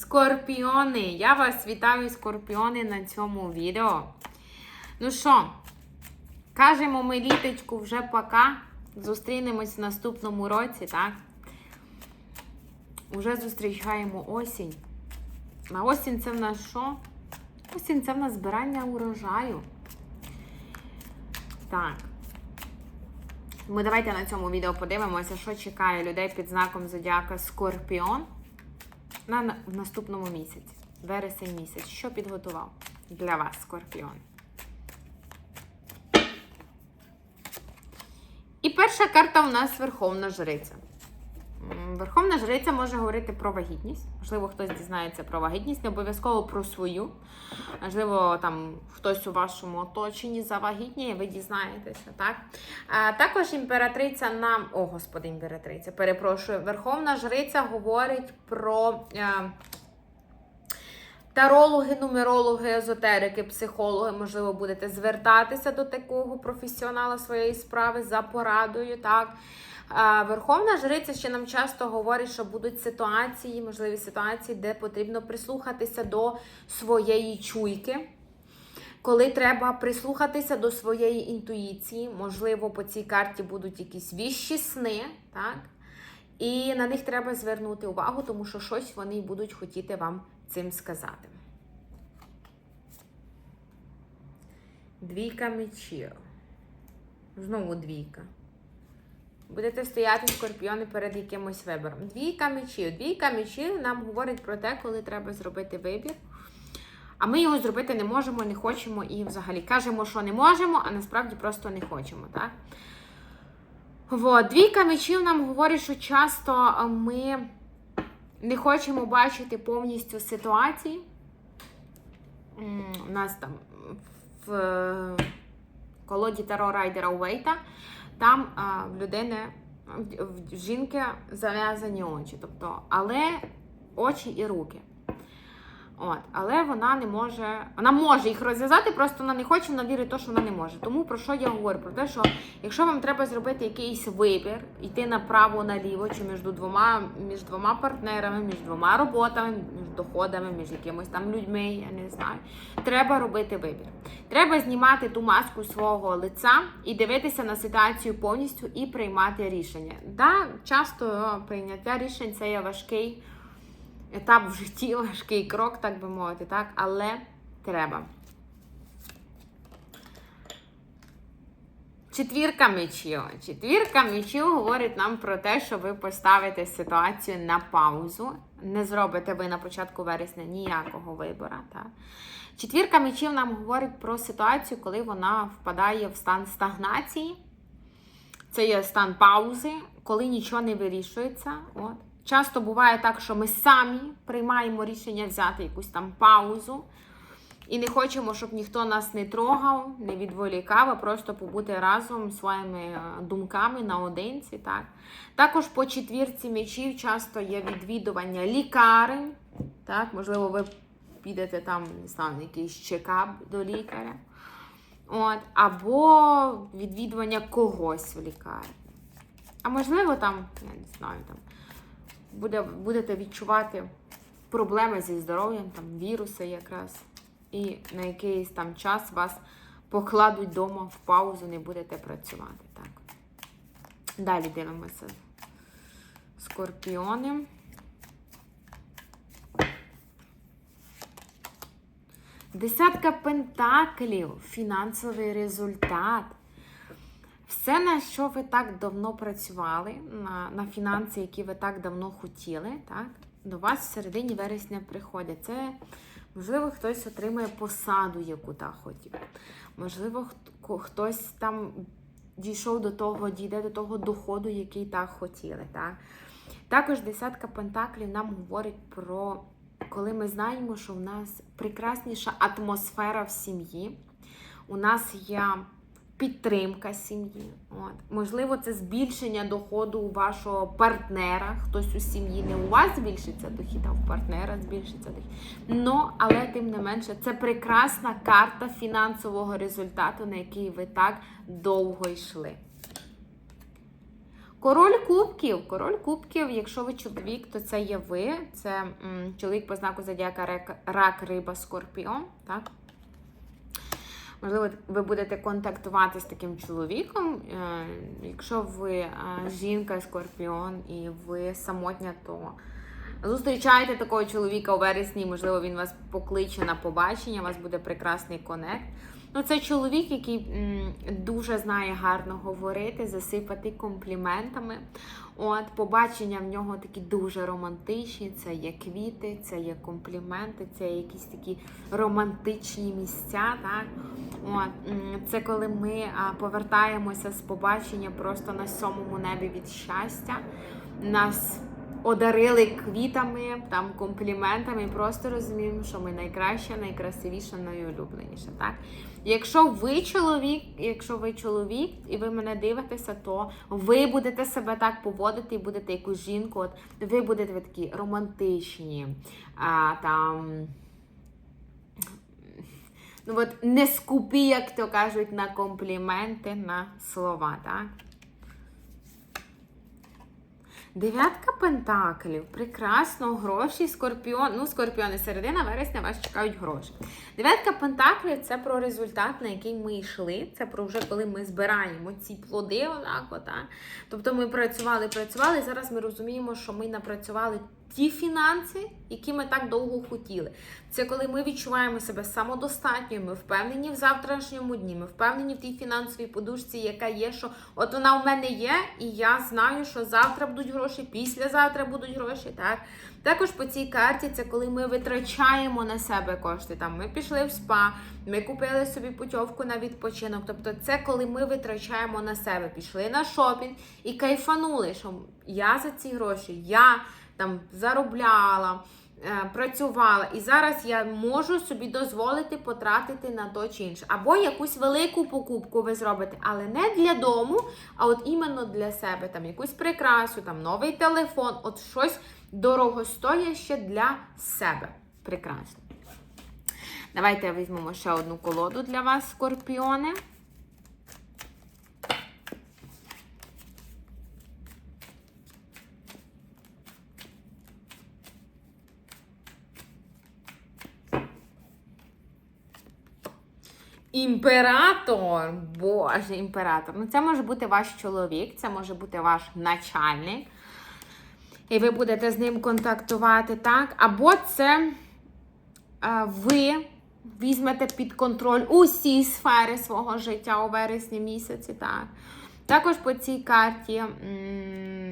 Скорпіони! Я вас вітаю, скорпіони, на цьому відео. Ну що, кажемо ми літочку вже пока. Зустрінемось в наступному році, так? Уже зустрічаємо осінь. А осінь це в нас що? Осінь це в нас збирання урожаю. Так. Ми давайте на цьому відео подивимося, що чекає людей під знаком Зодіака Скорпіон на, в наступному місяці, вересень місяць. Що підготував для вас, Скорпіон? І перша карта у нас Верховна Жриця. Верховна Жриця може говорити про вагітність. Можливо, хтось дізнається про вагітність, не обов'язково про свою. Можливо, там хтось у вашому оточенні завагітніє, ви дізнаєтеся, так? А, також імператриця нам. О, господи, імператриця, перепрошую. Верховна Жриця говорить про. Е, Тарологи, нумерологи, езотерики, психологи, можливо, будете звертатися до такого професіонала своєї справи за порадою. Так? Верховна жриця ще нам часто говорить, що будуть ситуації, можливі ситуації, де потрібно прислухатися до своєї чуйки. Коли треба прислухатися до своєї інтуїції, можливо, по цій карті будуть якісь віщі сни, так? І на них треба звернути увагу, тому що щось вони будуть хотіти вам цим сказати. Двійка мечів. Знову двійка. Будете стояти скорпіони перед якимось вибором. Двійка мечів. Двійка мечів нам говорить про те, коли треба зробити вибір. А ми його зробити не можемо, не хочемо і взагалі кажемо, що не можемо, а насправді просто не хочемо. так? Вот. Двійка мечів нам говорить, що часто ми не хочемо бачити повністю ситуації. У нас там в колоді Таро Райдера Уейта, там а, в людини, в, жінки зав'язані очі. Тобто, але очі і руки. От, але вона не може, вона може їх розв'язати, просто вона не хоче, вона вірить в що вона не може. Тому про що я говорю? Про те, що якщо вам треба зробити якийсь вибір, йти направо, наліво, чи між двома, між двома партнерами, між двома роботами, між доходами, між якимось там людьми, я не знаю. Треба робити вибір. Треба знімати ту маску свого лиця і дивитися на ситуацію повністю і приймати рішення. Да, часто прийняття рішень це є важкий етап в житті, важкий крок, так би мовити, так? але треба. Четвірка мечів. Четвірка мечів говорить нам про те, що ви поставите ситуацію на паузу. Не зробите ви на початку вересня ніякого вибору. Так? Четвірка мечів нам говорить про ситуацію, коли вона впадає в стан стагнації. Це є стан паузи, коли нічого не вирішується. От. Часто буває так, що ми самі приймаємо рішення взяти якусь там паузу. І не хочемо, щоб ніхто нас не трогав, не відволікав, а просто побути разом своїми е, думками наодинці. Так? Також по четвірці мечів часто є відвідування лікарень. Так? Можливо, ви підете там, не знаю, на якийсь чекап до лікаря. От, або відвідування когось в лікарні. А можливо, там, я не знаю, там буде, будете відчувати проблеми зі здоров'ям, там віруси якраз. І на якийсь там час вас покладуть вдома в паузу, не будете працювати. Так. Далі дивимося. Скорпіони. Десятка пентаклів, фінансовий результат. Все, на що ви так давно працювали, на, на фінанси, які ви так давно хотіли, так, до вас в середині вересня приходять. Це, можливо, хтось отримує посаду, яку так хотів. Можливо, хтось там дійшов до того, дійде до того доходу, який так хотіли. Так. Також десятка пентаклів нам говорить про коли ми знаємо, що в нас прекрасніша атмосфера в сім'ї, у нас є підтримка сім'ї. От. Можливо, це збільшення доходу у вашого партнера. Хтось у сім'ї не у вас збільшиться дохід, а у партнера збільшиться дохід. Ну, але тим не менше, це прекрасна карта фінансового результату, на який ви так довго йшли. Король кубків. Король кубків, якщо ви чоловік, то це є ви. Це м, чоловік по знаку зодіака рак, рак, риба, скорпіон. Так? Можливо, ви будете контактувати з таким чоловіком. Е, Якщо ви е, жінка, скорпіон і ви самотня, то зустрічаєте такого чоловіка у вересні, можливо, він вас покличе на побачення, у вас буде прекрасний конект. Ну, це чоловік, який м, дуже знає гарно говорити, засипати компліментами. От, побачення в нього такі дуже романтичні. Це є квіти, це є компліменти, це є якісь такі романтичні місця. Так? От, це коли ми повертаємося з побачення просто на сьомому небі від щастя. Нас одарили квітами, там компліментами, і просто розуміємо, що ми найкраща, найкрасивіша, найулюбленіша. Так? Якщо ви чоловік, якщо ви чоловік і ви мене дивитеся, то ви будете себе так поводити і будете якусь жінку. От ви будете ви такі романтичні, а, там. Ну от не скупі, як то кажуть, на компліменти, на слова, так? Дев'ятка пентаклів. Прекрасно, гроші, скорпіон. Ну, скорпіони, середина вересня вас чекають гроші. Дев'ятка пентаклів це про результат, на який ми йшли. Це про вже коли ми збираємо ці плоди. Отак, отак. Тобто ми працювали, працювали. Зараз ми розуміємо, що ми напрацювали ті фінанси, які ми так довго хотіли. Це коли ми відчуваємо себе самодостатньою, ми впевнені в завтрашньому дні, ми впевнені в тій фінансовій подушці, яка є, що от вона в мене є, і я знаю, що завтра будуть гроші, післязавтра будуть гроші. Так? Також по цій карті це коли ми витрачаємо на себе кошти. Там Ми пішли в спа, ми купили собі путівку на відпочинок. Тобто це коли ми витрачаємо на себе, пішли на шопінг і кайфанули, що я за ці гроші, я там заробляла. е, Працювала, і зараз я можу собі дозволити потратити на то чи інше. Або якусь велику покупку ви зробите, але не для дому, а от іменно для себе. Там якусь прикрасу, там новий телефон, от щось дорогостояще для себе. Прекрасно. Давайте візьмемо ще одну колоду для вас, скорпіони. Імператор, боже, імператор. Ну, це може бути ваш чоловік, це може бути ваш начальник. І ви будете з ним контактувати, так? Або це а, ви візьмете під контроль усі сфери свого життя у вересні місяці, так. Також по цій карті м,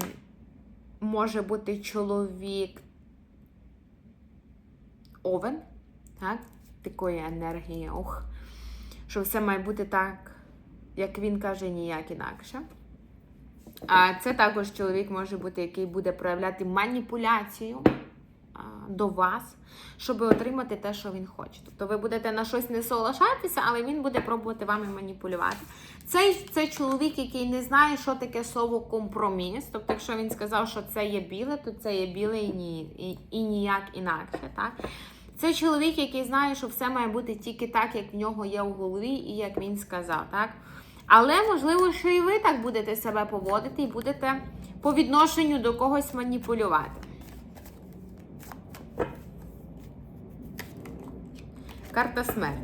може бути чоловік овен, так? Такої енергії. Ох що все має бути так, як він каже, ніяк інакше. А це також чоловік може бути, який буде проявляти маніпуляцію до вас, щоб отримати те, що він хоче. Тобто ви будете на щось не соглашатися, але він буде пробувати вами маніпулювати. Цей це чоловік, який не знає, що таке слово компроміс. Тобто, якщо він сказав, що це є біле, то це є біле і, ні, і, і ніяк інакше. Так? Це чоловік, який знає, що все має бути тільки так, як в нього є у голові, і як він сказав, так? Але, можливо, що і ви так будете себе поводити і будете по відношенню до когось маніпулювати. Карта смерть.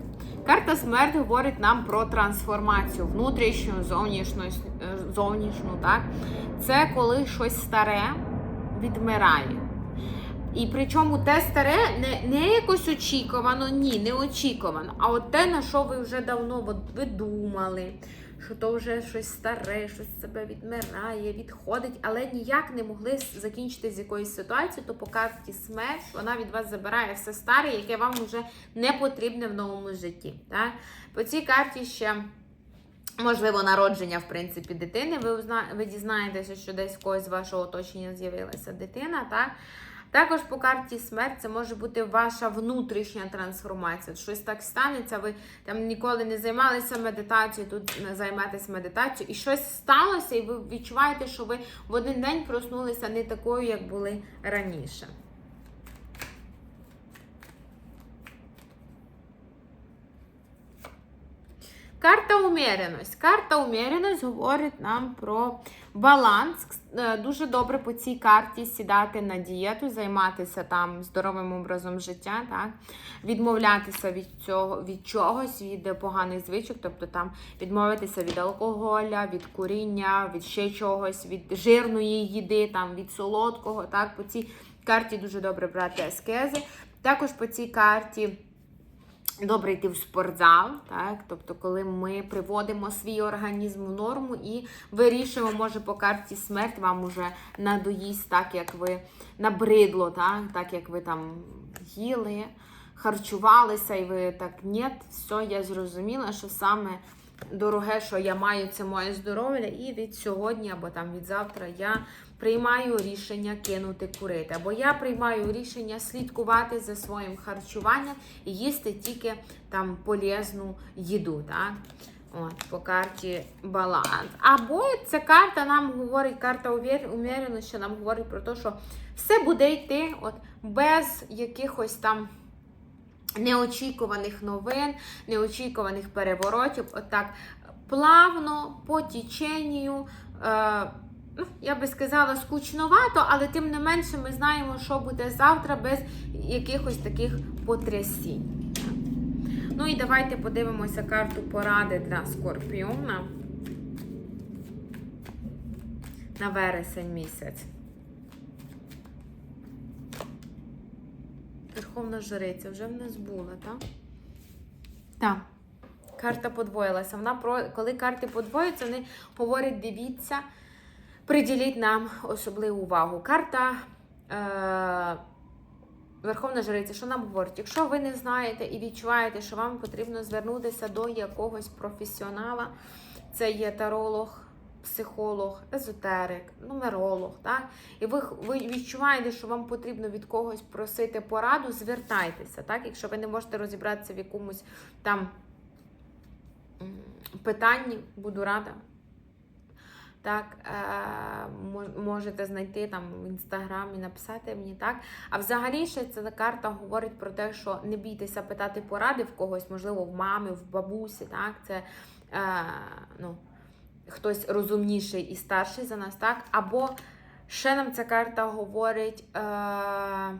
Карта смерть говорить нам про трансформацію внутрішню, зовнішню, е, зовнішню так? Це коли щось старе відмирає. І причому те старе не, не якось очікувано, ні, не очікувано. А от те, на що ви вже давно от, ви думали, що то вже щось старе, щось себе відмирає, відходить, але ніяк не могли закінчити з якоїсь ситуації, то по карті смерть вона від вас забирає все старе, яке вам вже не потрібне в новому житті. Так? По цій карті ще. Можливо, народження, в принципі, дитини. Ви ви дізнаєтеся, що десь в когось з вашого оточення з'явилася дитина, так? Також по карті смерть це може бути ваша внутрішня трансформація. Щось так станеться, ви там ніколи не займалися медитацією, тут займетеся медитацією, і щось сталося, і ви відчуваєте, що ви в один день проснулися не такою, як були раніше. Карта уміреність. Карта уміреність говорить нам про Баланс Е, дуже добре по цій карті сідати на дієту, займатися там здоровим образом життя, так? відмовлятися від цього від чогось, від поганих звичок, тобто там відмовитися від алкоголя, від куріння, від ще чогось, від жирної їди, там від солодкого. Так, по цій карті дуже добре брати аскези. Також по цій карті. Добре йти в спортзал, так? тобто, коли ми приводимо свій організм в норму і вирішуємо, може по карті смерть вам уже надоїсть так, як ви набридло, так, так як ви там їли, харчувалися, і ви так, ні, все, я зрозуміла, що саме дороге, що я маю, це моє здоров'я, і від сьогодні або там від завтра я приймаю рішення кинути курити. Або я приймаю рішення слідкувати за своїм харчуванням і їсти тільки там полезну їду. Так? От, по карті баланс. Або ця карта нам говорить, карта уміреності нам говорить про те, що все буде йти от, без якихось там неочікуваних новин, неочікуваних переворотів. Отак плавно по тіченню. Е, я би сказала, скучновато, але тим не менше ми знаємо, що буде завтра без якихось таких потрясінь. Ну і давайте подивимося карту поради для Скорпіона на вересень місяць. Верховна жриця вже в нас була, так? Так. Карта подвоїлася. Вона про коли карти подвоюються, вони говорять, дивіться, приділіть нам особливу увагу. Карта е- Верховна Жриця, що нам говорить? Якщо ви не знаєте і відчуваєте, що вам потрібно звернутися до якогось професіонала, це є таролог, психолог, езотерик, нумеролог, так? і ви, ви відчуваєте, що вам потрібно від когось просити пораду, звертайтеся. так? Якщо ви не можете розібратися в якомусь там питанні, буду рада. Так, е, можете знайти там в інстаграмі, написати мені так. А взагалі ще ця карта говорить про те, що не бійтеся питати поради в когось, можливо, в мами, в бабусі. Так, це е, ну, хтось розумніший і старший за нас, так? Або ще нам ця карта говорить. Е,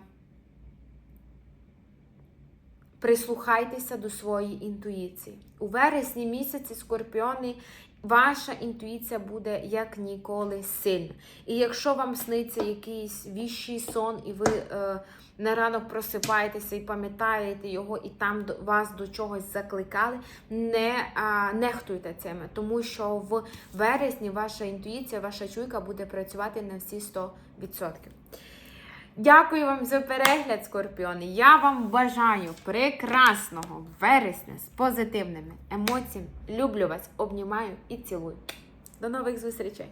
Прислухайтеся до своєї інтуїції. У вересні місяці скорпіони ваша інтуїція буде як ніколи сильна. І якщо вам сниться якийсь віщий сон, і ви е, на ранок просипаєтеся і пам'ятаєте його, і там до, вас до чогось закликали, не е, нехтуйте цими, тому що в вересні ваша інтуїція, ваша чуйка буде працювати на всі 100%. Дякую вам за перегляд, скорпіони. Я вам бажаю прекрасного вересня з позитивними емоціями. Люблю вас, обнімаю і цілую. До нових зустрічей!